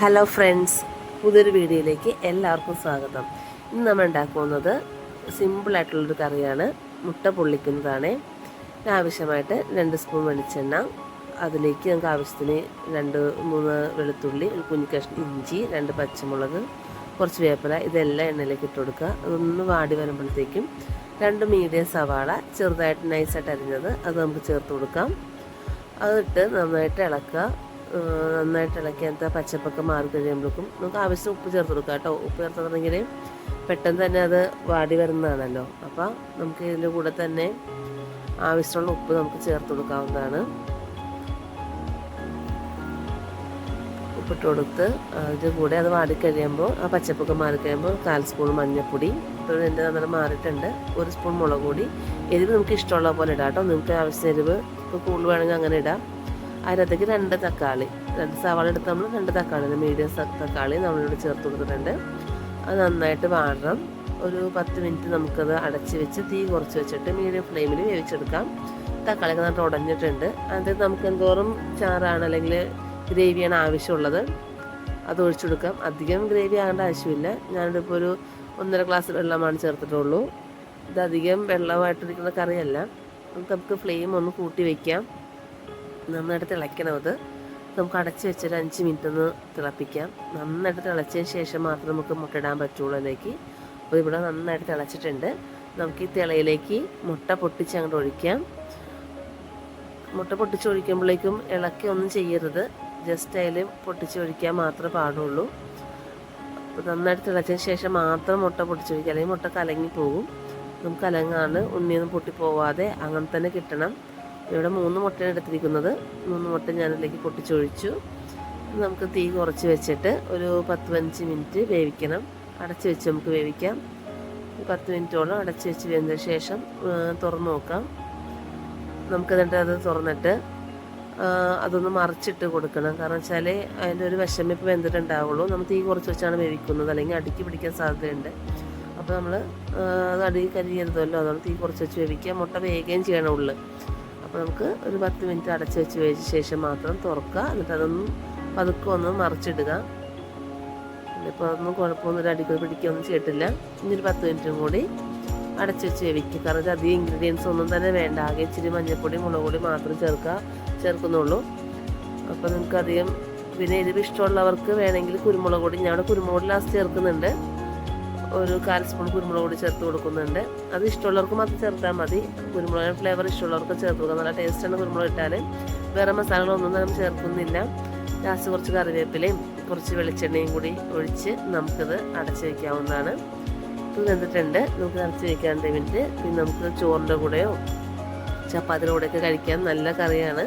Hello friends പുതിയൊരു വീഡിയോയിലേക്ക് എല്ലാവർക്കും സ്വാഗതം. ഇന്ന് നമ്മൾ ഉണ്ടാക്കുന്നത് സിമ്പിളായിട്ടുള്ളൊരു കറിയാണ്. മുട്ട പൊള്ളിക്കുന്നതാണ്. ആവശ്യമായിട്ട് രണ്ട് സ്പൂൺ വെളിച്ചെണ്ണ അതിലേക്ക് നമുക്ക് ആവശ്യത്തിന് രണ്ട് മൂന്ന് വെളുത്തുള്ളി ഒരു കുഞ്ഞു കഷ് ഇഞ്ചി രണ്ട് പച്ചമുളക് കുറച്ച് വേപ്പില ഇതെല്ലാം എണ്ണയിലേക്ക് ഇട്ട് കൊടുക്കുക. അതൊന്ന് വാടി വരുമ്പോഴത്തേക്കും രണ്ട് മീഡിയം സവാള ചെറുതായിട്ട് നൈസായിട്ട് അരിഞ്ഞത് അത് നമുക്ക് ചേർത്ത് കൊടുക്കാം. അതിട്ട് നന്നായിട്ട് ഇളക്കുക. നന്നായിട്ട് ഇളക്കി അതിന്റെ പച്ചപ്പൊക്കെ മാറി കഴിയുമ്പോഴേക്കും നമുക്ക് ആവശ്യം ഉപ്പ് ചേർത്ത് കൊടുക്കാം കേട്ടോ. ഉപ്പ് ചേർത്ത് തുടങ്ങി പെട്ടെന്ന് തന്നെ അത് വാടി വരുന്നതാണല്ലോ. അപ്പോൾ നമുക്ക് ഇതിന്റെ കൂടെ തന്നെ ആവശ്യമുള്ള ഉപ്പ് നമുക്ക് ചേർത്ത് കൊടുക്കാവുന്നതാണ്. ഉപ്പിട്ട് കൊടുത്ത് അതിന്റെ കൂടെ അത് വാടി കഴിയുമ്പോൾ ആ പച്ചപ്പൊക്കെ മാറി കഴിയുമ്പോൾ കാൽ സ്പൂൺ മഞ്ഞൾപ്പൊടി ഇപ്പോൾ എന്റെ നന്നായി മാറിയിട്ടുണ്ട്. ഒരു സ്പൂൺ മുളക് പൊടി. എരിവ് നമുക്ക് ഇഷ്ടമുള്ള പോലെ ഇടാം കേട്ടോ. നിങ്ങൾക്ക് ആവശ്യം എരിവ് ഇപ്പോൾ കൂടുതൽ വേണമെങ്കിൽ അങ്ങനെ ഇടാം. അതിനകത്തേക്ക് രണ്ട് തക്കാളി രണ്ട് സവാള എടുത്ത് നമ്മൾ രണ്ട് തക്കാളി മീഡിയം തക്കാളി നമ്മളിവിടെ ചേർത്ത് കൊടുത്തിട്ടുണ്ട്. അത് നന്നായിട്ട് വാടണം. ഒരു പത്ത് മിനിറ്റ് നമുക്കത് അടച്ച് വെച്ച് തീ കുറച്ച് വെച്ചിട്ട് മീഡിയം ഫ്ലെയിമിൽ വേവിച്ചെടുക്കാം. തക്കാളിയൊക്കെ നന്നായിട്ട് ഉടഞ്ഞിട്ടുണ്ട്. അത് നമുക്ക് എന്തോറും ചാറാണ് അല്ലെങ്കിൽ ഗ്രേവിയാണ് ആവശ്യമുള്ളത് അത് ഒഴിച്ചെടുക്കാം അധികം ഗ്രേവി ആകേണ്ട ആവശ്യമില്ല. ഞാനിവിടെ ഇപ്പോൾ ഒരു ഒന്നര ഗ്ലാസ് വെള്ളമാണ് ചേർത്തിട്ടുള്ളൂ. ഇത് അധികം വെള്ളമായിട്ടിരിക്കുന്ന കറിയല്ല. നമുക്ക് നമുക്ക് ഫ്ലെയിം ഒന്ന് കൂട്ടി വയ്ക്കാം നന്നായിട്ട് തിളയ്ക്കണം അത് നമുക്ക് അടച്ച് വെച്ചൊരു അഞ്ച് മിനിറ്റ് ഒന്ന് തിളപ്പിക്കാം. നന്നായിട്ട് തിളച്ചതിന് ശേഷം മാത്രം നമുക്ക് മുട്ടയിടാൻ പറ്റുള്ളൂ അതിലേക്ക്. അപ്പോൾ ഇവിടെ നന്നായിട്ട് തിളച്ചിട്ടുണ്ട്. നമുക്ക് ഈ തിളയിലേക്ക് മുട്ട പൊട്ടിച്ച് അങ്ങോട്ട് ഒഴിക്കാം. മുട്ട പൊട്ടിച്ച് ഒഴിക്കുമ്പോഴേക്കും ഇളക്കി ഒന്നും ചെയ്യരുത്. ജസ്റ്റ് അതിൽ പൊട്ടിച്ച് ഒഴിക്കാൻ മാത്രമേ പാടുള്ളൂ. അപ്പോൾ നന്നായിട്ട് തിളച്ചതിന് ശേഷം മാത്രം മുട്ട പൊട്ടിച്ച് ഒഴിക്കുക അല്ലെങ്കിൽ മുട്ട കലങ്ങി പോകും. നമുക്ക് കലങ്ങാണ് ഉണ്ണിയൊന്നും പൊട്ടിപ്പോവാതെ അങ്ങനെ തന്നെ കിട്ടണം. ഇവിടെ മൂന്ന് മുട്ടയാണ് എടുത്തിരിക്കുന്നത്. മൂന്ന് മുട്ട ഞാനതിലേക്ക് പൊട്ടിച്ചൊഴിച്ചു. നമുക്ക് തീ കുറച്ച് വെച്ചിട്ട് ഒരു പത്ത് പതിനഞ്ച് മിനിറ്റ് വേവിക്കണം. അടച്ച് വെച്ച് നമുക്ക് വേവിക്കാം. പത്ത് മിനിറ്റോളം അടച്ച് വെച്ച് വെന്തതിന് ശേഷം തുറന്നു നോക്കാം. നമുക്ക് എന്നിട്ട് അത് തുറന്നിട്ട് അതൊന്ന് മറിച്ചിട്ട് കൊടുക്കണം. കാരണം വെച്ചാൽ അതിന്റെ ഒരു വിഷമിപ്പ് വെന്തിട്ടുണ്ടാവുള്ളൂ. നമ്മൾ തീ കുറച്ച് വെച്ചാണ് വേവിക്കുന്നത്. അല്ലെങ്കിൽ അടുക്കി പിടിക്കാൻ സാധ്യതയുണ്ട്. അപ്പോൾ നമ്മൾ അത് അടുക്കി കരിയരുതല്ലോ. അതുകൊണ്ട് തീ കുറച്ച് വെച്ച് വേവിക്കുക മുട്ട വേഗം ചെയ്യണം ഉള്ളിൽ അപ്പോൾ നമുക്ക് ഒരു പത്ത് മിനിറ്റ് അടച്ച് വെച്ച് വെച്ച ശേഷം മാത്രം തുറക്കുക. എന്നിട്ട് അതൊന്നും പതുക്കെ ഒന്ന് മറിച്ചിടുക. ഇപ്പോൾ അതൊന്നും കുഴപ്പമൊന്നും ഒരു അടിക്കുക പിടിക്കൊന്നും ചെയ്തിട്ടില്ല. ഒരു പത്ത് മിനിറ്റും കൂടി അടച്ച് വെച്ച് വേവിക്കുക. കാരണം ഇത് അധികം ഇൻഗ്രീഡിയൻസ് ഒന്നും തന്നെ വേണ്ട. ആകെ ഇച്ചിരി മഞ്ഞൾപ്പൊടി മുളക് പൊടി മാത്രം ചേർക്കുക. ചേർക്കുന്നുള്ളൂ. അപ്പോൾ നിങ്ങൾക്കധികം പിന്നെ എരിവ് ഇഷ്ടമുള്ളവർക്ക് വേണമെങ്കിൽ കുരുമുളക് പൊടി. ഞാൻ കുരുമുളക് ലാസ്റ്റ് ചേർക്കുന്നുണ്ട്. ഒരു കാൽ സ്പൂൺ കുരുമുളക് കൂടി ചേർത്ത് കൊടുക്കുന്നുണ്ട്. അത് ഇഷ്ടമുള്ളവർക്ക് മാത്രം ചേർത്താൽ മതി. കുരുമുളക് ഫ്ലേവർ ഇഷ്ടമുള്ളവർക്ക് ചേർത്ത് കൊടുക്കാം. നല്ല ടേസ്റ്റാണ് കുരുമുളക് ഇട്ടാൽ വേറെ മസാലകളൊന്നും നമ്മൾ ചേർക്കുന്നില്ല. ലാസ്റ്റ് കുറച്ച് കറിവേപ്പിലയും കുറച്ച് വെളിച്ചെണ്ണയും കൂടി ഒഴിച്ച് നമുക്കിത് അടച്ച് വയ്ക്കാവുന്നതാണ് ഇത് വെന്തിട്ടുണ്ട്. നമുക്ക് അടച്ച് വയ്ക്കാൻ മിനിറ്റ് പിന്നെ നമുക്ക് ചോറിന്റെ കൂടെയോ ചപ്പാത്തിയുടെ കൂടെയൊക്കെ കഴിക്കാൻ നല്ല കറിയാണ്.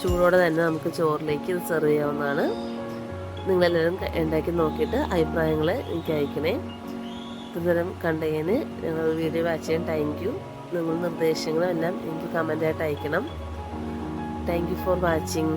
ചൂടോടെ തന്നെ നമുക്ക് ചോറിലേക്ക് ഇത് സെർവ് ചെയ്യാവുന്നതാണ്. നിങ്ങളെല്ലാവരും ഉണ്ടാക്കി നോക്കിയിട്ട് അഭിപ്രായങ്ങൾ എനിക്ക് അയക്കണേ. ഇത്തരം കണ്ടതിന് ഞങ്ങൾ വീഡിയോ വാച്ച് ചെയ്യാൻ താങ്ക് യു നിങ്ങൾ നിർദ്ദേശങ്ങളും എല്ലാം എനിക്ക് കമന്റായിട്ട് അയക്കണം. Thank you for watching